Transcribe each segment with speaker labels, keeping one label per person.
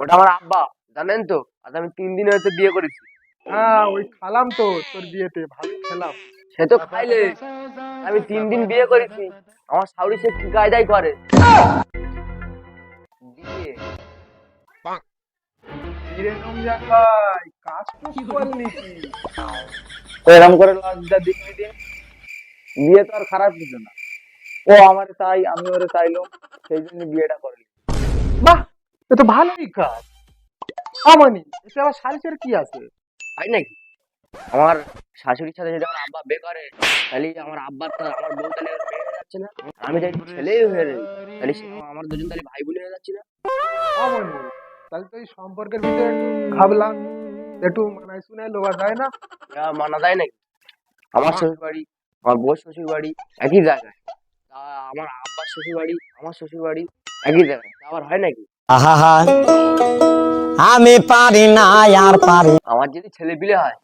Speaker 1: ওটা আমার আব্বা জানেন তো? আজ আমি তিন দিন হয়েছে বিয়ে করেছি।
Speaker 2: হ্যাঁ ওই খালাম তো তোর বিয়েতে ভালোই খেলাম।
Speaker 1: সে তো খাইলে। আমি তিন দিন বিয়ে করেছি। আমার শাউরি সে কি কায়দাই করে? বিয়ে।
Speaker 2: কিরে রমজান ভাই কাজ তো করলি
Speaker 3: এরকম করে লজ্জা দিবি দিন বিয়ে তো আর খারাপ কিছু না। ও আমার তাই আমি ওরে চাইলো সেই জন্য বিয়েটা করলি।
Speaker 2: এ তো ভালোই কাজ। আমানি এতে আবার সারিসের কি আছে?
Speaker 1: হয় নাকি? আমার শাশুড়ির সাথে যদি আমার আব্বা বিয়ে করে তাহলে আমার আব্বার তো আমার বউ তাহলে হয়ে যাচ্ছে না। আমি যদি ছেলেই হয়ে রই তাহলে সে আমার দুজন তাহলে ভাই বোন হয়ে যাচ্ছে না।
Speaker 2: আমানি তাহলে তো এই সম্পর্কের ভিতরে একটু ভাবলাম একটু মানায় শুনায় লোয়া যায় না?
Speaker 1: মানা যায় নাকি? আমার শ্বশুর বাড়ি আমার বউ শ্বশুর বাড়ি একই জায়গায়। আমার আব্বার শ্বশুর বাড়ি আমার শ্বশুর বাড়ি একই জায়গায়। আবার হয় নাকি?
Speaker 4: আহা আমি পারি না আর পারি
Speaker 1: আমার যদি ছেলে পিলে হয়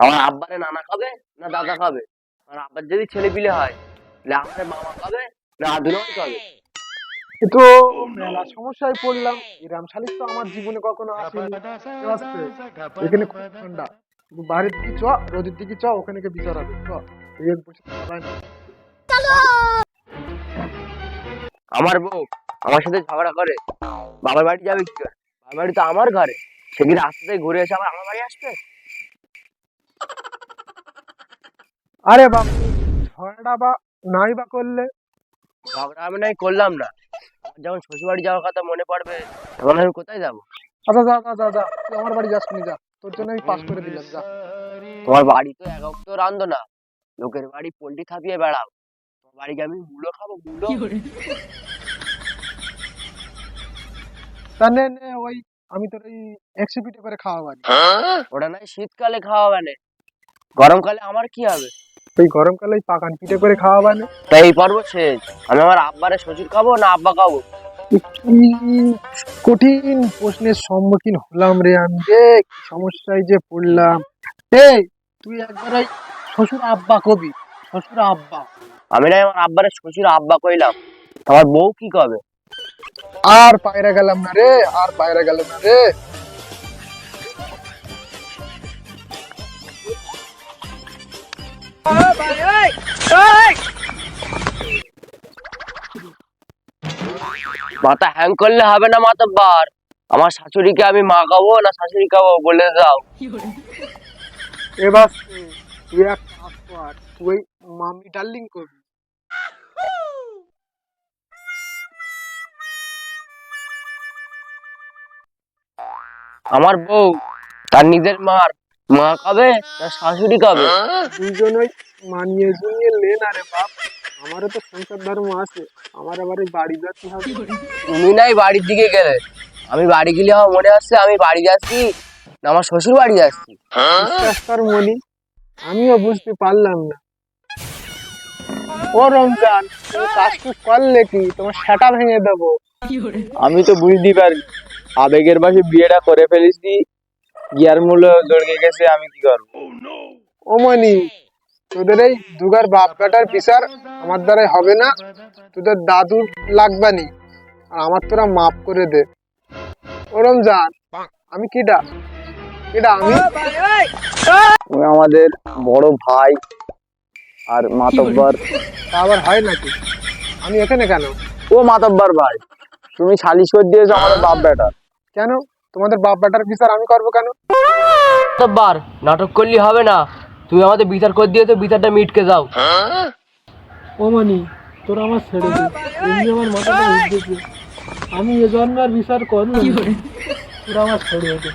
Speaker 1: আমার আব্বারে নানা খাবে না দাদা খাবে? আমার আব্বার যদি ছেলে পিলে হয় তাহলে আমাদের মামা খাবে না আদুরাও খাবে?
Speaker 2: কিন্তু মেলা সমস্যায় পড়লাম। এরাম শালিক তো আমার জীবনে কখনো আসেনি। এখানে খুব ঠান্ডা। বাইরের দিকে চ রোদের দিকে চ ওখানে গিয়ে বিচার হবে। চ এই বসে।
Speaker 1: আমার বউ আমার সাথে ঝগড়া করে। বাবার বাড়ি যাবে কি করে? বাবার বাড়ি তো আমার ঘরে। সে কি রাস্তা থেকে ঘুরে এসে আবার আমার বাড়ি আসবে?
Speaker 2: আরে বাবু ঝগড়া বা নাই বা করলে?
Speaker 1: ঝগড়া আমি নাই করলাম না। যখন শ্বশুর বাড়ি যাওয়ার কথা মনে পড়বে তখন আমি কোথায় যাব?
Speaker 2: আচ্ছা যা যা যা যা। তুই আমার বাড়ি যাস নি যা। তোর জন্য আমি পাস করে দিলাম যা।
Speaker 1: তোমার বাড়ি তো একক তো রান্ধো না। লোকের বাড়ি পোল্ট্রি থাপিয়ে বেড়াও। তোমার বাড়ি আমি মূলো খাব মূলো।
Speaker 2: তা নে নে ওই আমি তোর এই একশো পিঠে করে খাওয়া বাড়ি
Speaker 1: ওটা নাই শীতকালে খাওয়া মানে গরমকালে আমার কি হবে?
Speaker 2: ওই গরমকালে ওই পাকান পিঠে করে খাওয়া বানে
Speaker 1: তাই এই পর্ব শেষ। আমি আমার আব্বারে শ্বশুর খাব না আব্বা খাব?
Speaker 2: কি কঠিন প্রশ্নের সম্মুখীন হলাম রে আমি রে সমস্যায় যে পড়লাম। এই তুই একবার ওই শ্বশুর আব্বা কবি শ্বশুর আব্বা।
Speaker 1: আমি নাই আমার আব্বারে শ্বশুর আব্বা কইলাম। আমার বউ কি কবে?
Speaker 2: আর পায়রা গেলাম না রে আর পায়রা গেলাম না রে।
Speaker 1: মাথা হ্যাং করলে হবে না মাতব্বার। আমার শাশুড়িকে আমি মা খাব না শাশুড়ি খাব বলে দাও।
Speaker 2: এবার তুই এক কাজ কর তুই মামি ডার্লিং করবি।
Speaker 1: আমার বউ তার নিজের মার মা খাবে না শাশুড়ি খাবে?
Speaker 2: দুজন ওই মানিয়ে জুনিয়ে লে না রে বাপ। আমারও তো সংসার ধর্ম আছে। আমার আবার এই বাড়ি যাচ্ছি হবে।
Speaker 1: তুমি নাই বাড়ির দিকে গেলে। আমি বাড়ি গেলে আমার মনে আসছে আমি বাড়ি যাচ্ছি না আমার শ্বশুর বাড়ি যাচ্ছি।
Speaker 2: বিশ্বাস মনি আমিও বুঝতে পারলাম না। ও রমজান তুমি কাজটুক করলে কি? তোমার সেটা ভেঙে দেবো।
Speaker 3: আমি তো বুঝতে পারি আবেগের বাসে বিয়েটা করে ফেলিসনি গিয়ার মূল্য জড়কে গেছে আমি কি করব?
Speaker 2: ও মনি তোদের এই দুগার বাপ বেটার বিচার আমার দ্বারাই হবে না। তোদের দাদুর লাগবে নি আর আমার তোরা মাফ করে দে। ওরম রমজান আমি কিডা? কিডা আমি?
Speaker 3: তুমি আমাদের বড় ভাই আর মাতব্বর।
Speaker 2: তা আবার হয় নাকি? আমি এখানে কেন?
Speaker 3: ও মাতব্বর ভাই তুমি সালিশ করে দিয়েছ আমাদের বাপ বেটা
Speaker 2: কেন? তোমাদের বাপ বেটার বিচার আমি করব কেন?
Speaker 1: বার নাটক করলি হবে না। তুই আমাদের বিচার করে দিয়ে তো বিচারটা মিটকে যাও।
Speaker 2: ও মানি তোরা আমার ছেড়ে দে। এমনি আমার মাথাটা উঠতেছে আমি এ জন্মের বিচার করব তোরা আমার ছেড়ে দে।